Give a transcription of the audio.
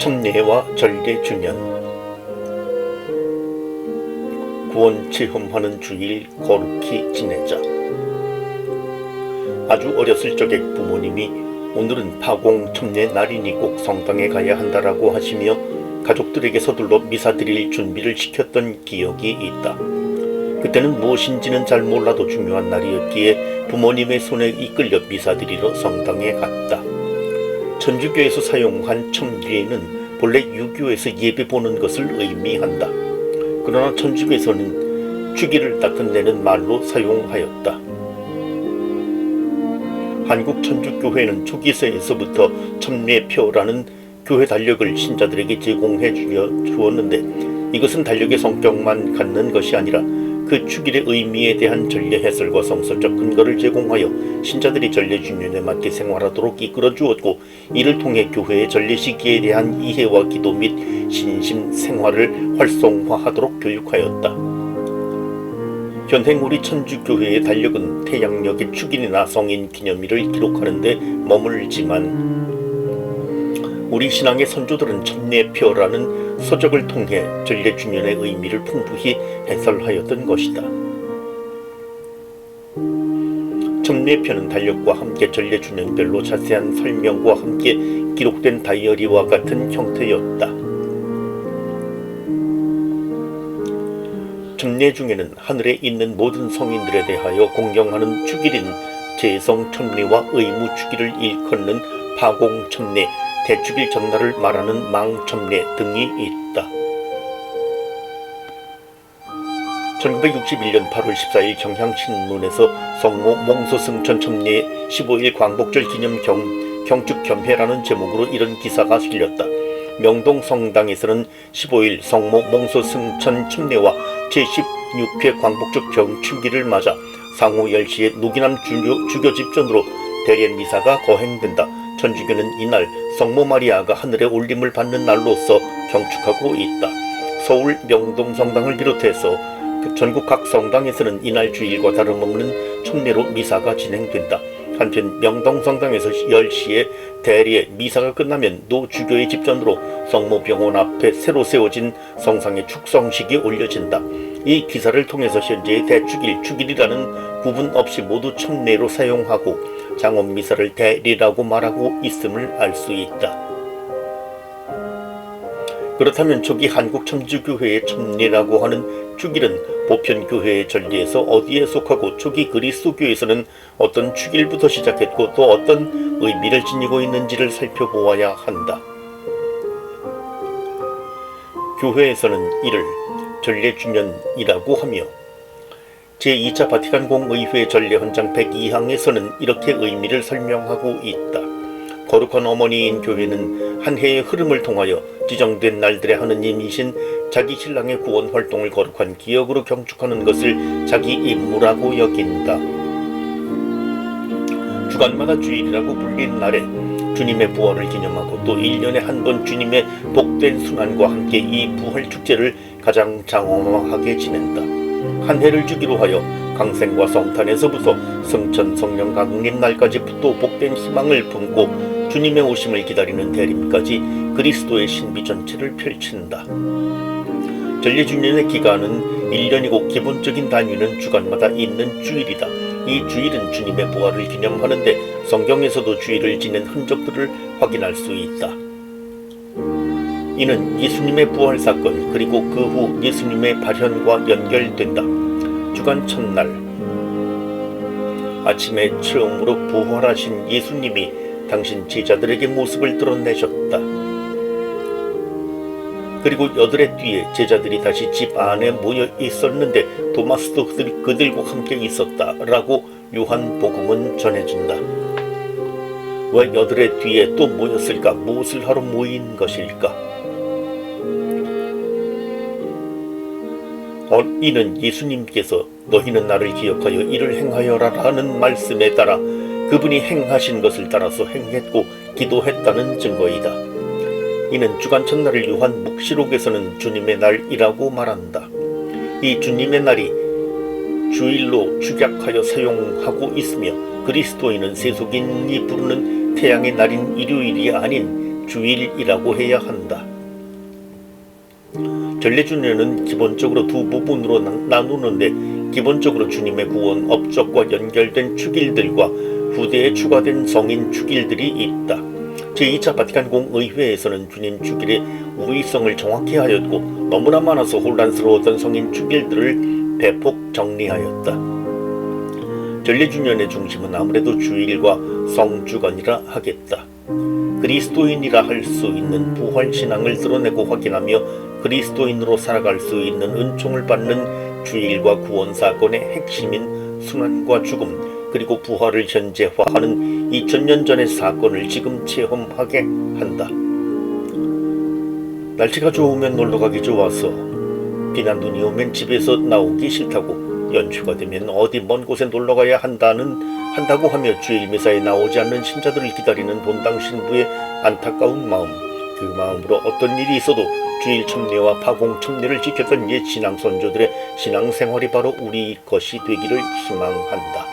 천례와 전례 주년 구원 체험하는 주일 거룩히 지내자 아주 어렸을 적에 부모님이 오늘은 파공 천례 날이니 꼭 성당에 가야 한다라고 하시며 가족들에게 서둘러 미사 드릴 준비를 시켰던 기억이 있다. 그때는 무엇인지는 잘 몰라도 중요한 날이었기에 부모님의 손에 이끌려 미사 드리러 성당에 갔다. 천주교에서 사용한 첨례는 본래 유교에서 예배 보는 것을 의미한다. 그러나 천주교에서는 주기를 닦아내는 말로 사용하였다. 한국 천주교회는 초기세에서부터 첨례표라는 교회 달력을 신자들에게 제공해 주었는데 이것은 달력의 성격만 갖는 것이 아니라 그 축일의 의미에 대한 전례 해설과 성서적 근거를 제공하여 신자들이 전례 주년에 맞게 생활하도록 이끌어 주었고 이를 통해 교회의 전례 시기에 대한 이해와 기도 및 신심 생활을 활성화하도록 교육하였다. 현행 우리 천주교회의 달력은 태양력의 축일이나 성인 기념일을 기록하는데 머물지만 우리 신앙의 선조들은 천례표라는 서적을 통해 전례 주년의 의미를 풍부히 해설하였던 것이다. 천례표는 달력과 함께 전례 주년별로 자세한 설명과 함께 기록된 다이어리와 같은 형태였다. 천례 중에는 하늘에 있는 모든 성인들에 대하여 공경하는 축일인 제성 천례와 의무 축일을 일컫는 파공 천례, 대축일 전날을 말하는 망천례 등이 있다. 1961년 8월 14일 경향신문에서 성모 몽소승천 천례 15일 광복절 기념 경, 경축 겸회라는 제목으로 이런 기사가 실렸다. 명동 성당에서는 15일 성모 몽소승천 춘례와 제16회 광복절 경축일을 맞아 상후 10시에 누기남 주교 집전으로 대례 미사가 거행된다. 천주교는 이날 성모 마리아가 하늘에 올림을 받는 날로서 경축하고 있다. 서울 명동 성당을 비롯해서 그 전국 각 성당에서는 이날 주일과 다름없는 춘례로 미사가 진행된다. 한편 명동 성당에서 10시에 대리에 미사가 끝나면 노 주교의 집전으로 성모병원 앞에 새로 세워진 성상의 축성식이 올려진다. 이 기사를 통해서 현재의 대축일, 축일이라는 구분 없이 모두 천례로 사용하고 장원 미사를 대리라고 말하고 있음을 알 수 있다. 그렇다면 초기 한국 천주교회의 천례라고 하는 축일은 보편교회의 전례에서 어디에 속하고 초기 그리스도교에서는 어떤 축일부터 시작했고 또 어떤 의미를 지니고 있는지를 살펴보아야 한다. 교회에서는 이를 전례주년이라고 하며 제2차 바티칸 공의회 전례 헌장 102항에서는 이렇게 의미를 설명하고 있다. 거룩한 어머니인 교회는 한 해의 흐름을 통하여 지정된 날들의 하느님이신 자기 신랑의 구원 활동을 거룩한 기억으로 경축하는 것을 자기 임무라고 여긴다. 주간마다 주일이라고 불린 날에 주님의 부활을 기념하고 또 1년에 한 번 주님의 복된 순환과 함께 이 부활 축제를 가장 장엄하게 지낸다. 한 해를 주기로 하여 강생과 성탄에서부터 성천 성령 강림 날까지부터 복된 희망을 품고 주님의 오심을 기다리는 대림까지 그리스도의 신비 전체를 펼친다. 전례주년의 기간은 1년이고 기본적인 단위는 주간마다 있는 주일이다. 이 주일은 주님의 부활을 기념하는데 성경에서도 주일을 지낸 흔적들을 확인할 수 있다. 이는 예수님의 부활 사건 그리고 그 후 예수님의 발현과 연결된다. 주간 첫날 아침에 처음으로 부활하신 예수님이 당신 제자들에게 모습을 드러내셨다. 그리고 여드레 뒤에 제자들이 다시 집 안에 모여 있었는데 도마스도 그들, 그들과 함께 있었다 라고 요한복음은 전해준다. 왜 여드레 뒤에 또 모였을까? 무엇을 하러 모인 것일까? 이는 예수님께서 너희는 나를 기억하여 이를 행하여라 라는 말씀에 따라 그분이 행하신 것을 따라서 행했고 기도했다는 증거이다. 이는 주간 첫날을 요한 묵시록에서는 주님의 날이라고 말한다. 이 주님의 날이 주일로 축약하여 사용하고 있으며 그리스도인은 세속인이 부르는 태양의 날인 일요일이 아닌 주일이라고 해야 한다. 전례주년은 기본적으로 두 부분으로 나- 나누는데 기본적으로 주님의 구원 업적과 연결된 축일들과 후대에 추가된 성인 축일들이 있다. 제2차 바티칸 공의회에서는 주님 축일의 우위성을 정확히 하였고 너무나 많아서 혼란스러웠던 성인 축일들을 대폭 정리하였다. 전례주년의 중심은 아무래도 주일과 성주간이라 하겠다. 그리스도인이라 할 수 있는 부활 신앙을 드러내고 확인하며 그리스도인으로 살아갈 수 있는 은총을 받는 주일과 구원 사건의 핵심인 순환과 죽음 그리고 부활을 현재화하는 2000년 전의 사건을 지금 체험하게 한다. 날씨가 좋으면 놀러 가기 좋아서 비난 눈이 오면 집에서 나오기 싫다고 연휴가 되면 어디 먼 곳에 놀러 가야 한다는 한다고 하며 주일 미사에 나오지 않는 신자들을 기다리는 본당 신부의 안타까운 마음 그 마음으로 어떤 일이 있어도 주일 첨례와 파공 첨례를 지켰던 옛 신앙 선조들의 신앙 생활이 바로 우리 것이 되기를 희망한다.